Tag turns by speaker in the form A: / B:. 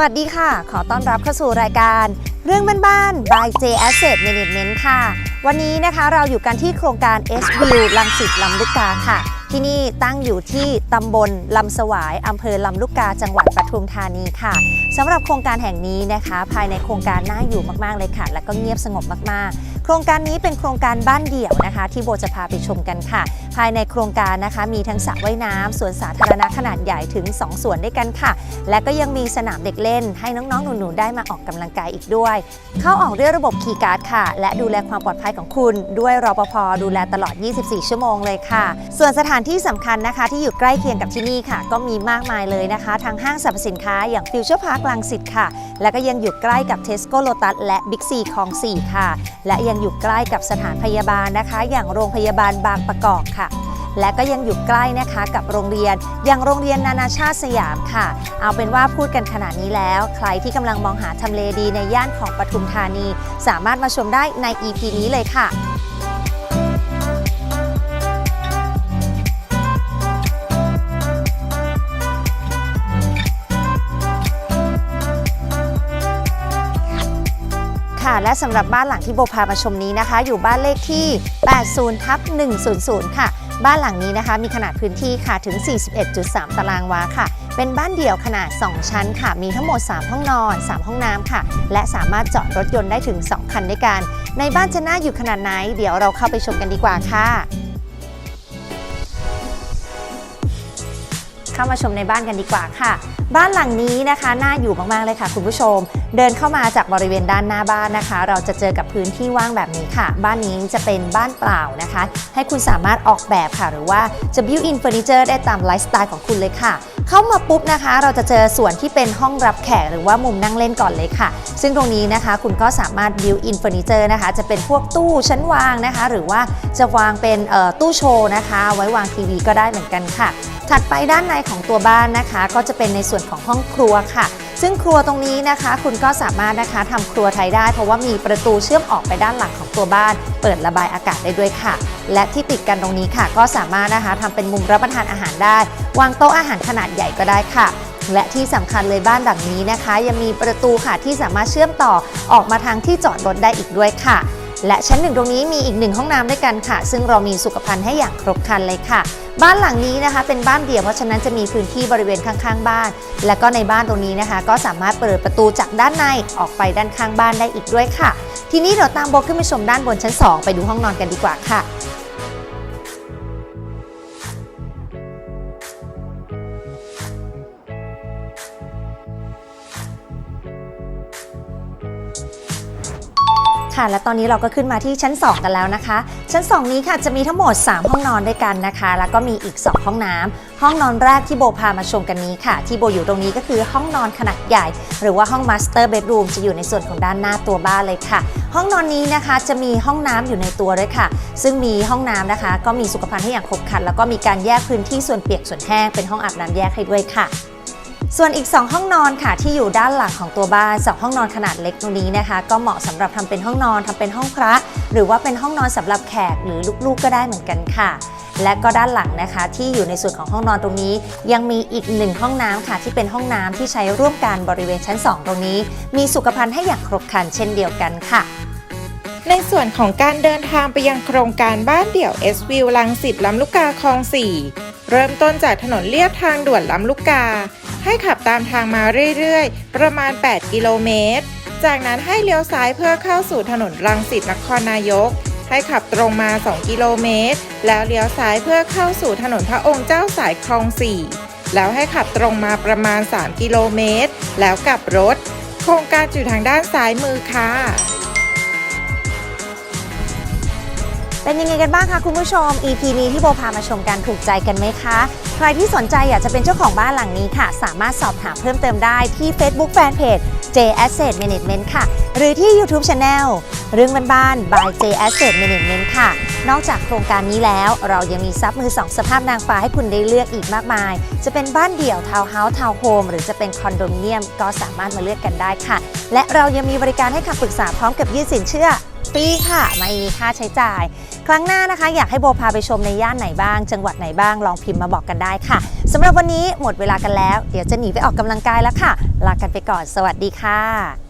A: วัสดีค่ะ ขอต้อนรับเข้าสู่รายการ เรื่องบ้านๆ by J Asset Management ค่ะ วันนี้นะคะเราอยู่กันที่โครงการ S View ลังสิตลำลูกกาค่ะ ที่นี่ตั้งอยู่ที่ตำบลลำสวายอำเภอลำลูกกา จังหวัดปทุมธานีค่ะสำหรับโครงการแห่งนี้นะคะ ภายในโครงการน่าอยู่มากๆเลยค่ะ และก็เงียบสงบมากๆ โครงการนี้เป็นโครงการบ้านเดี่ยวนะคะ ที่โบจะพาไปชมกันค่ะ ภายในโครงการนะคะ มีทั้งสระว่ายน้ำสวนสาธารณะขนาดใหญ่ถึง 2สวนด้วยกันค่ะ และก็ยังมีสนามเด็กเล่น ให้น้องๆหนูๆได้มาออกกำลังกายอีกด้วย เข้าออกด้วยระบบคีย์การ์ดค่ะ และดูแลความปลอดภัยของคุณ ด้วยรปภดูแลตลอด 24 ชั่วโมงเลยค่ะ ส่วนสถานที่สำคัญนะคะ ที่อยู่ใกล้เคียงกับที่นี่ค่ะ ก็มีมากมายเลยนะคะทางห้างสรรพสินค้าอย่างฟิวเจอร์พาร์คลังสิตค่ะ และก็ยังอยู่ใกล้กับเทสโก้โลตัสและบิ๊กซีคลอง 4 ค่ะ และยังอยู่ใกล้กับสถานพยาบาลนะคะ อย่างโรงพยาบาลบางประกอบค่ะและก็ยังอยู่ใกล้นะคะกับโรงเรียน อย่างโรงเรียนนานาชาติสยามค่ะ เอาเป็นว่าพูดกันขนาดนี้แล้ว ใครที่กำลังมองหาทำเลดีในย่านของปทุมธานี สามารถมาชมได้ใน EP นี้เลยค่ะ และสำหรับบ้านหลังที่โบพามาชมนี้นะคะ อยู่บ้านเลขที่ 80ทับ100 ค่ะ บ้านหลังนี้นะคะ มีขนาดพื้นที่ค่ะถึง 41.3 ตารางวาค่ะ เป็นบ้านเดี่ยวขนาด 2 ชั้นค่ะ มีทั้งหมด 3 ห้องนอน 3 ห้องน้ำค่ะ และสามารถจอดรถยนต์ได้ถึง 2 คันด้วยกัน ในบ้านจะน่าอยู่ขนาดไหน เดี๋ยวเราเข้าไปชมกันดีกว่าค่ะ เข้ามาชมในบ้านกันดีกว่าค่ะ บ้านหลังนี้นะคะน่าอยู่มากๆเลยค่ะ คุณผู้ชม เดินเข้ามาจากบริเวณด้านหน้าบ้านนะคะ เราจะเจอกับพื้นที่ว่างแบบนี้ค่ะ บ้านนี้จะเป็นบ้านเปล่านะคะ ให้คุณสามารถออกแบบค่ะ หรือว่าจะ build in furniture ได้ตามไลฟ์สไตล์ของคุณเลยค่ะ เข้ามาปุ๊บนะคะ เราจะเจอส่วนที่เป็นห้องรับแขกหรือว่ามุมนั่งเล่นก่อนเลยค่ะ ซึ่งตรงนี้นะคะคุณก็สามารถ build in furniture นะคะ จะเป็นพวกตู้ชั้นวางนะคะ หรือว่าจะวางเป็นตู้โชว์นะคะ ไว้วางทีวีก็ได้เหมือนกันค่ะ ถัดไปด้านในของตัวบ้านนะคะ ก็จะเป็นในส่วนของห้องครัวค่ะ ซึ่งครัวตรงนี้นะคะ คุณก็สามารถนะคะทำครัวไทยได้ เพราะว่ามีประตูเชื่อมออกไปด้านหลังของตัวบ้าน เปิดระบายอากาศได้ด้วยค่ะ และที่ติดกันตรงนี้ค่ะ ก็สามารถนะคะทำเป็นมุมรับประทานอาหารได้ วางโต๊ะอาหารขนาดใหญ่ก็ได้ค่ะและที่สำคัญเลยบ้านหลังนี้นะคะ ยังมีประตูค่ะที่สามารถเชื่อมต่อออกมาทางที่จอดรถได้อีกด้วยค่ะ และชั้นหนึ่งตรงนี้มีอีกหนึ่งห้องน้ำด้วยกันค่ะ ซึ่งเรามีสุขภัณฑ์ให้อย่างครบครันเลยค่ะ บ้านหลังนี้นะคะ เป็นบ้านเดี่ยวเพราะฉะนั้นจะมีพื้นที่บริเวณข้างๆ บ้าน และก็ในบ้านตรงนี้นะคะ ก็สามารถเปิดประตูจากด้านในออกไปด้านข้างบ้านได้อีกด้วยค่ะ ทีนี้เดี๋ยวตามโบขึ้นไปชมด้านบนชั้น 2 ไปดูห้องนอนกันดีกว่าค่ะ ค่ะ และตอนนี้เราก็ขึ้นมาที่ชั้น 2 กันแล้วนะคะ ชั้น 2 นี้ค่ะจะมีทั้งหมด 3 ห้องนอนด้วยกันนะคะ แล้วก็มีอีก 2 ห้องน้ำห้องนอนแรกที่โบพามาชมกันนี้ค่ะ ที่โบอยู่ตรงนี้ก็คือห้องนอนขนาดใหญ่ หรือว่าห้องมาสเตอร์เบดรูมจะอยู่ในส่วนของด้านหน้าตัวบ้านเลยค่ะ ห้องนอนนี้นะคะจะมีห้องน้ำอยู่ในตัวด้วยค่ะ ซึ่งมีห้องน้ำนะคะ ก็มีสุขภัณฑ์ให้อย่างครบครันแล้วก็มีการแยกพื้นที่ส่วนเปียกส่วนแห้งเป็นห้องอาบน้ำแยกให้ด้วยค่ะ ส่วนอีก 2 ห้องนอนค่ะที่อยู่ด้านหลังของตัวบ้านสองห้องนอนขนาดเล็กตรงนี้นะคะ ก็เหมาะสำหรับทำเป็นห้องนอนทำเป็นห้องพระ หรือว่าเป็นห้องนอนสำหรับแขกหรือลูกๆก็ได้เหมือนกันค่ะ และก็ด้านหลังนะคะที่อยู่ในส่วนของห้องนอนตรงนี้ ยังมีอีกหนึ่งห้องน้ำค่ะ ที่เป็นห้องน้ำที่ใช้ร่วมกันบริเวณชั้น 2 ตรงนี้ มีสุขภัณฑ์ให้อย่างครบครันเช่นเดียวกันค่ะ
B: ในส่วนของการเดินทางไปยังโครงการบ้านเดี่ยว S v i e w ลังสิตลำลูกกาคลอง 4 เริ่มต้นจากถนนเลียบทางด่วนลำลูกกา ให้ขับตามทางมาเรื่อยๆ ประมาณ 8 กิโลเมตร จากนั้นให้เลี้ยวซ้ายเพื่อเข้าสู่ถนนรังสิตนครนายก ให้ขับตรงมา 2 กิโลเมตร แล้วเลี้ยวซ้ายเพื่อเข้าสู่ถนนพระองค์เจ้าสายคลอง 4 แล้วให้ขับตรงมาประมาณ 3 กิโลเมตร แล้วกลับรถ โครงการอยู่ทางด้านซ้ายมือค่ะ
A: เป็นยังไงกันบ้างคะคุณผู้ชม EP นี้ที่โบพามาชมกันถูกใจกันไหมคะ ใครที่สนใจอยากจะเป็นเจ้าของบ้านหลังนี้ค่ะ สามารถสอบถามเพิ่มเติมได้ที่ Facebook Fanpage J Asset Management ค่ะ หรือที่ YouTube Channel เรื่องบ้านๆ by J Asset Management ค่ะ นอกจากโครงการนี้แล้ว เรายังมีซับมือสองสภาพนางฟ้าให้คุณได้เลือกอีกมากมาย จะเป็นบ้านเดี่ยวทาวน์เฮาส์ทาวน์โฮมหรือจะเป็นคอนโดมิเนียมก็สามารถมาเลือกกันได้ค่ะ และเรายังมีบริการให้คำปรึกษาพร้อมกับยื่นสินเชื่อ ฟรีค่ะ ไม่มีค่าใช้จ่าย ครั้งหน้านะคะ อยากให้โบพาไปชมในย่านไหนบ้าง จังหวัดไหนบ้างลองพิมพ์มาบอกกันได้ค่ะสสำหรับวันนี้หมดเวลากันแล้ว เดี๋ยวจะหนีไปออกกำลังกายแล้วค่ะ ลากันไปก่อน สวัสดีค่ะ